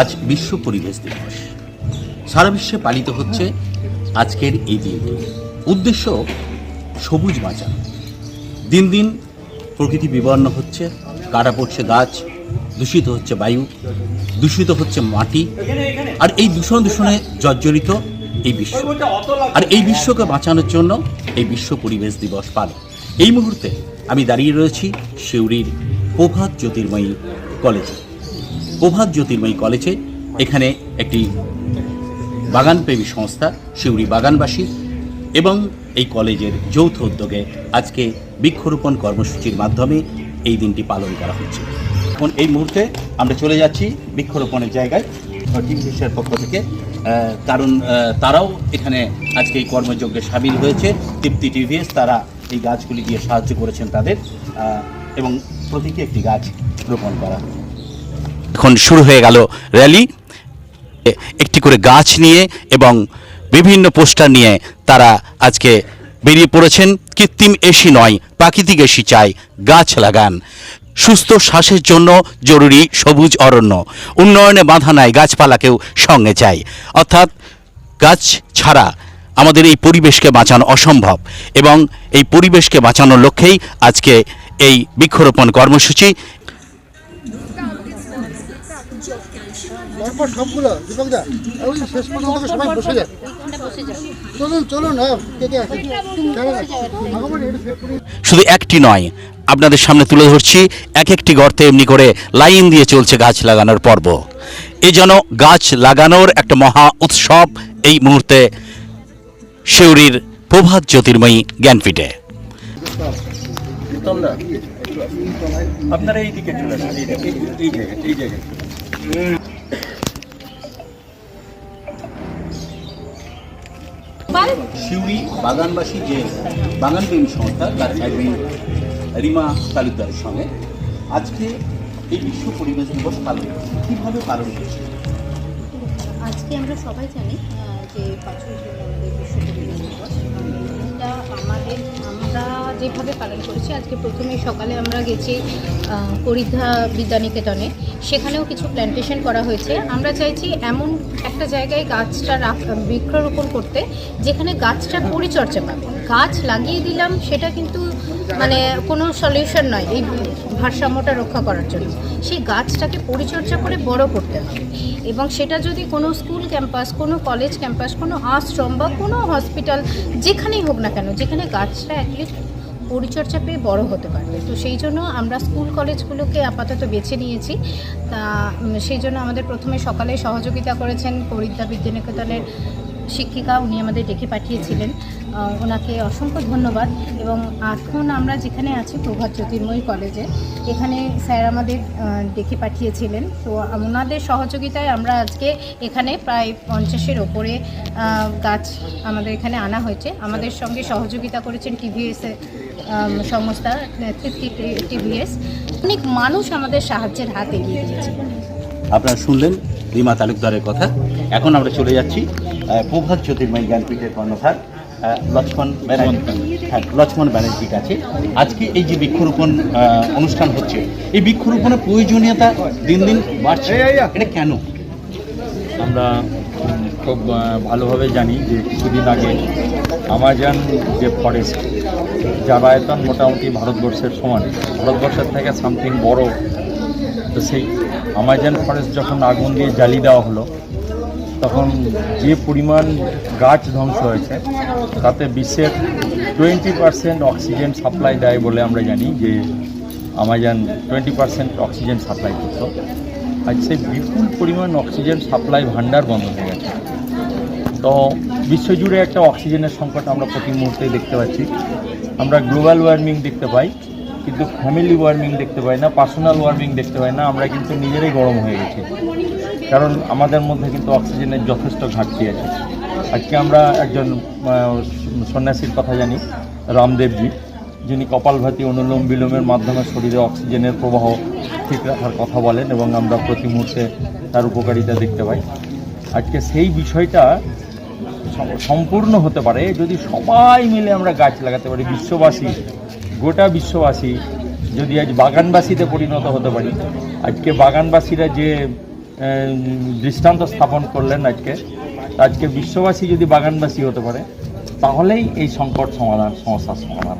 আজ বিশ্ব পরিবেশ দিবস। সারা বিশ্বে পালিত হচ্ছে আজকের এই দিনটি। উদ্দেশ্য, সবুজ বাঁচানো দিন দিন প্রকৃতি বিবর্ণ হচ্ছে কাটা পড়ছে গাছ, দূষিত হচ্ছে বায়ু, দূষিত হচ্ছে মাটি, আর এই দূষণ দূষণে জর্জরিত এই বিশ্ব। আর এই বিশ্বকে বাঁচানোর জন্য এই বিশ্ব পরিবেশ দিবস পালন। এই মুহূর্তে আমি দাঁড়িয়ে রয়েছি সিউড়ির প্রভাত জ্যোতির্ময়ী কলেজে। প্রভাত জ্যোতির্ময়ী কলেজে, এখানে একটি বাগানপ্রেমী সংস্থা, শিউরি বাগানবাসী, এবং এই কলেজের যৌথ উদ্যোগে আজকে বৃক্ষরোপণ কর্মসূচির মাধ্যমে এই দিনটি পালন করা হচ্ছে। এখন এই মুহূর্তে আমরা চলে যাচ্ছি বৃক্ষরোপণের জায়গায় টিভিএসের পক্ষ থেকে। কারণ তারাও এখানে আজকে এই কর্মযজ্ঞে সামিল হয়েছে। তৃপ্তি টিভিএস তারা এই গাছগুলি দিয়ে সাহায্য করেছেন তাদের এবং প্রতীকী একটি গাছ রোপণ করা এখন শুরু হয়ে গেল র্যালি। একটি করে গাছ নিয়ে এবং বিভিন্ন পোস্টার নিয়ে তারা আজকে বেরিয়ে পড়েছেন। কৃত্রিম এসি নয়, প্রাকৃতিক এসি চাই, গাছ লাগান। সুস্থ শ্বাসের জন্য জরুরি সবুজ অরণ্য। উন্নয়নে বাধা নাই, গাছপালাকেও সঙ্গে চাই। অর্থাৎ গাছ ছাড়া আমাদের এই পরিবেশকে বাঁচানো অসম্ভব এবং এই পরিবেশকে বাঁচানোর লক্ষ্যেই আজকে এই বৃক্ষরোপণ কর্মসূচি। পরপর সবগুলো দীপকদা ওই শেষ পর্যন্ত সবাই বসে যায়। চলুন চলুন হ্যাঁ। শুধু একটি নয় আপনাদের সামনে তুলে ধরছি এক একটি গর্তে এমনি করে লাইন দিয়ে চলছে গাছ লাগানোর পর্ব। এ যেন গাছ লাগানোর একটা মহা উৎসব এই মুহূর্তে শিউরির প্রভাত জ্যোতির্ময়ী জ্ঞানপীঠে। আপনারা এই দিকে চলে আসুন এই জায়গায় এই জায়গায়। শিউরি বাগানবাসী যে বাগান বাগানপ্রেমী সংস্থা তার অ্যাডমিন রিমা তালুকদারের সঙ্গে আজকে এই বিশ্ব পরিবেশ দিবস পালন করছে। কীভাবে পালন করছে? আজকে আমরা সবাই জানি যে পাঁচই জুন আমাদের বিশ্ব পরিবেশ দিবস। এটা আমাদের, আমরা যেভাবে পালন করেছি, আজকে প্রথমে সকালে আমরা গেছি পরিধা বিদ্যানিকেতনে। সেখানেও কিছু প্ল্যান্টেশন করা হয়েছে। আমরা চাইছি এমন একটা জায়গায় গাছটা রাখ, বৃক্ষরোপণ করতে, যেখানে গাছটা পরিচর্যা পাবে। গাছ লাগিয়ে দিলাম, সেটা কিন্তু মানে কোনো সলিউশন নয় এই ভারসাম্যটা রক্ষা করার জন্য। সেই গাছটাকে পরিচর্যা করে বড় করতে হবে। এবং সেটা যদি কোনো স্কুল ক্যাম্পাস কোনো কলেজ ক্যাম্পাস কোনো আশ্রম বা কোনো হসপিটাল যেখানেই হোক না কেন, যেখানে গাছটা অ্যাটলিস্ট পরিচর্যা পেয়ে বড় হতে পারবে। তো সেই জন্য আমরা স্কুল কলেজগুলোকে আপাতত বেছে নিয়েছি। তা সেই জন্য আমাদের প্রথমে সকালে সহযোগিতা করেছেন পরিদ্যা বিদ্যানিকেতনের শিক্ষিকা উনি আমাদের ডেকে পাঠিয়েছিলেন। ওনাকে অসংখ্য ধন্যবাদ এবং এখন আমরা যেখানে আছি প্রভাত জ্যোতির্ময়ী কলেজে, এখানে স্যার আমাদের ডেকে পাঠিয়েছিলেন। তো ওনাদের সহযোগিতায় আমরা আজকে এখানে প্রায় পঞ্চাশের ওপরে গাছ আমাদের এখানে আনা হয়েছে। আমাদের সঙ্গে সহযোগিতা করেছেন টিভিএস সংস্থা টিভিএস। অনেক মানুষ আমাদের সাহায্যের হাত এগিয়ে দিয়েছে আপনারা শুনলেন রিমা তালুকদারের কথা। এখন আমরা চলে যাচ্ছি প্রভাত জ্যোতির্ময়ী জ্ঞানপীঠের কর্ণধার লক্ষ্মণ ব্যানার্জি হ্যাঁ লক্ষ্মণ ব্যানার্জির কাছে। আজকে এই যে বৃক্ষরোপণ অনুষ্ঠান হচ্ছে এই বৃক্ষরোপণের প্রয়োজনীয়তা দিন দিন বাড়ছে। এটা কেন? আমরা খুব ভালোভাবে জানি যে কিছুদিন আগে আমাজন যে ফরেস্ট যার আয়তন মোটামুটি ভারতবর্ষের সমান ভারতবর্ষের থেকে সামথিং বড় তো সেই আমাজন ফরেস্ট যখন আগুন দিয়ে জ্বালিয়ে দেওয়া হলো, তখন যে পরিমাণ গাছ ধ্বংস হয়েছে, তাতে বিশ্বের টোয়েন্টি পার্সেন্ট অক্সিজেন সাপ্লাই দেয় বলে আমরা জানি যে Amazon twenty percent oxygen supply করত। আজ সেই বিপুল পরিমাণ অক্সিজেন সাপ্লাই ভান্ডার বন্ধ হয়ে গেছে। তো বিশ্বজুড়ে একটা অক্সিজেনের সংকট আমরা প্রতি মুহূর্তে দেখতে পাচ্ছি। আমরা গ্লোবাল ওয়ার্মিং দেখতে পাই। কিন্তু ফ্যামিলি ওয়ার্মিং দেখতে পাই না পার্সোনাল ওয়ার্মিং দেখতে পাই না, আমরা কিন্তু নিজেরাই গরম হয়ে গেছি। কারণ আমাদের মধ্যে কিন্তু অক্সিজেনের যথেষ্ট ঘাটতি আছে। আজকে আমরা একজন সন্ন্যাসীর কথা জানি, রামদেবজি, যিনি কপালভাতি অনুলোম বিলোমের মাধ্যমে শরীরে অক্সিজেনের প্রবাহ ঠিক রাখার কথা বলেন এবং আমরা প্রতি মুহূর্তে তার উপকারিতা দেখতে পাই। আজকে সেই বিষয়টা সম্পূর্ণ হতে পারে যদি সবাই মিলে আমরা গাছ লাগাতে পারি, বিশ্ববাসী গোটা বিশ্ববাসী যদি আজ বাগানবাসীতে পরিণত হতে পারি, আজকে বাগানবাসীরা যে দৃষ্টান্ত স্থাপন করলেন আজকে আজকে বিশ্ববাসী যদি বাগানবাসী হতে পারে, তাহলেই এই সংকট সমাধান, সমস্যার সমাধান